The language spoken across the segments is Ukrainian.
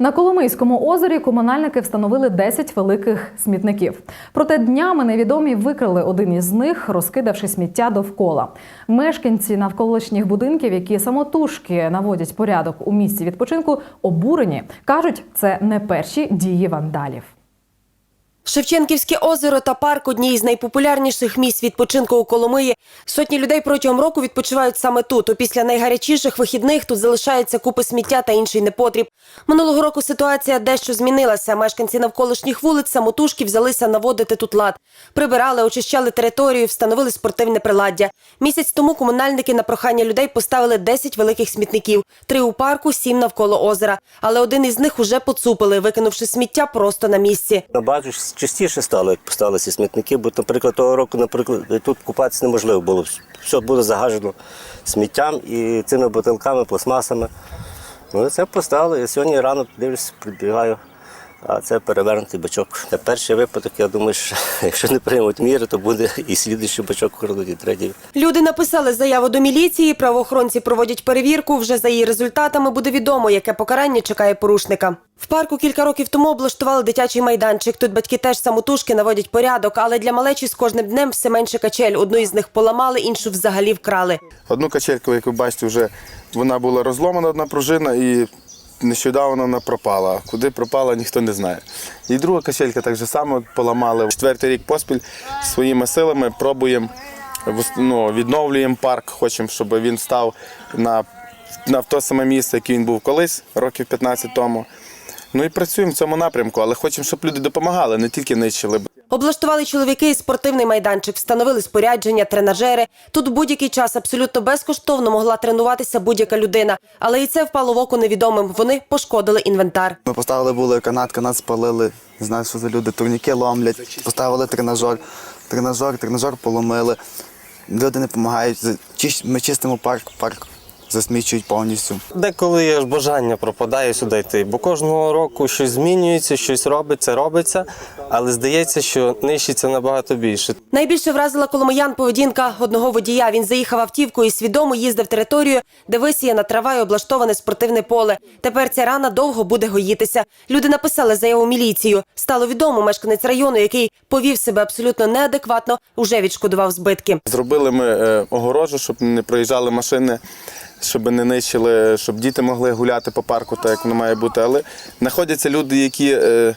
На Коломийському озері комунальники встановили 10 великих смітників. Проте днями невідомі викрили один із них, розкидавши сміття довкола. Мешканці навколишніх будинків, які самотужки наводять порядок у місці відпочинку, обурені кажуть, це не перші дії вандалів. Шевченківське озеро та парк одні із найпопулярніших місць відпочинку у Коломиї. Сотні людей протягом року відпочивають саме тут. Після найгарячіших вихідних тут залишається купи сміття та інший непотріб. Минулого року ситуація дещо змінилася. Мешканці навколишніх вулиць самотужки взялися наводити тут лад. Прибирали, очищали територію, встановили спортивне приладдя. Місяць тому комунальники на прохання людей поставили 10 великих смітників: три у парку, сім навколо озера. Але один із них уже поцупили, викинувши сміття просто на місці. Частіше стало, як поставили смітники, бо, наприклад, того року, наприклад, тут купатися неможливо було. Все було загажено сміттям і цими бутилками, пластмасами. Ну це поставили. Я сьогодні рано дивлюся, прибігаю, а це перевернутий бачок. Це перший випадок, я думаю, що якщо не приймуть міри, то буде і слідуючий бачок крадуть, і третій. Люди написали заяву до міліції. Правоохоронці проводять перевірку. Вже за її результатами буде відомо, яке покарання чекає порушника. В парку кілька років тому облаштували дитячий майданчик. Тут батьки теж самотужки наводять порядок, але для малечі з кожним днем все менше качель. Одну із них поламали, іншу взагалі вкрали. Одну качельку, як ви бачите, вже вона була розломана одна пружина і нещодавно вона пропала. Куди пропала, ніхто не знає. І друга качелька так же само поламали. Четвертий рік поспіль своїми силами пробуємо ну, відновлюємо парк, хочемо, щоб він став на, на те саме місце, яке він був колись, років 15 тому. Ну і працюємо в цьому напрямку, але хочемо, щоб люди допомагали, не тільки нищили. Облаштували чоловіки і спортивний майданчик, встановили спорядження, тренажери. Тут будь-який час абсолютно безкоштовно могла тренуватися будь-яка людина. Але і це впало в око невідомим. Вони пошкодили інвентар. Ми поставили були канат, канат спалили. Не знаю, що за люди. Турніки ломлять. Поставили тренажер. Тренажер, тренажер поломили. Люди не допомагають. Ми чистимо парк, парк засмічують повністю. Деколи є ж бажання пропадає сюди йти, бо кожного року щось змінюється, щось робиться, робиться, але здається, що нищиться набагато більше. Найбільше вразила коломиян поведінка одного водія. Він заїхав автівкою і свідомо їздив територію, де висіяна трава і облаштоване спортивне поле. Тепер ця рана довго буде гоїтися. Люди написали заяву міліцію. Стало відомо, мешканець району, який повів себе абсолютно неадекватно, уже відшкодував збитки. Зробили ми е, огорожу, щоб не проїжджали машини, щоб не нищили, щоб діти могли гуляти по парку, так як воно має бути. Але знаходяться люди, які е,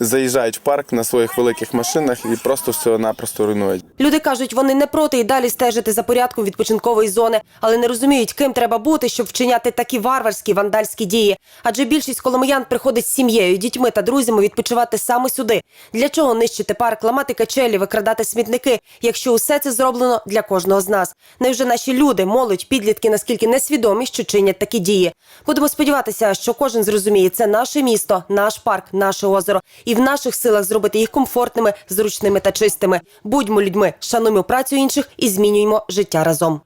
заїжджають в парк на своїх великих машинах і просто всього-напросто руйнують. Люди кажуть, вони не проти і далі стежити за порядком відпочинкової зони, але не розуміють, ким треба бути, щоб вчиняти такі варварські вандальські дії. Адже більшість коломиян приходить з сім'єю, дітьми та друзями відпочивати саме сюди. Для чого нищити парк, ламати качелі, викрадати смітники, якщо усе це зроблено для кожного з нас? Невже наші люди, молодь, підлітки наскільки несвідомі, що чинять такі дії? Будемо сподіватися, що кожен зрозуміє, це наше місто, наш парк, наше озеро, і в наших силах зробити їх комфортними, зручними та чистими. Будьмо людьми, шануємо працю інших і змінюємо життя разом.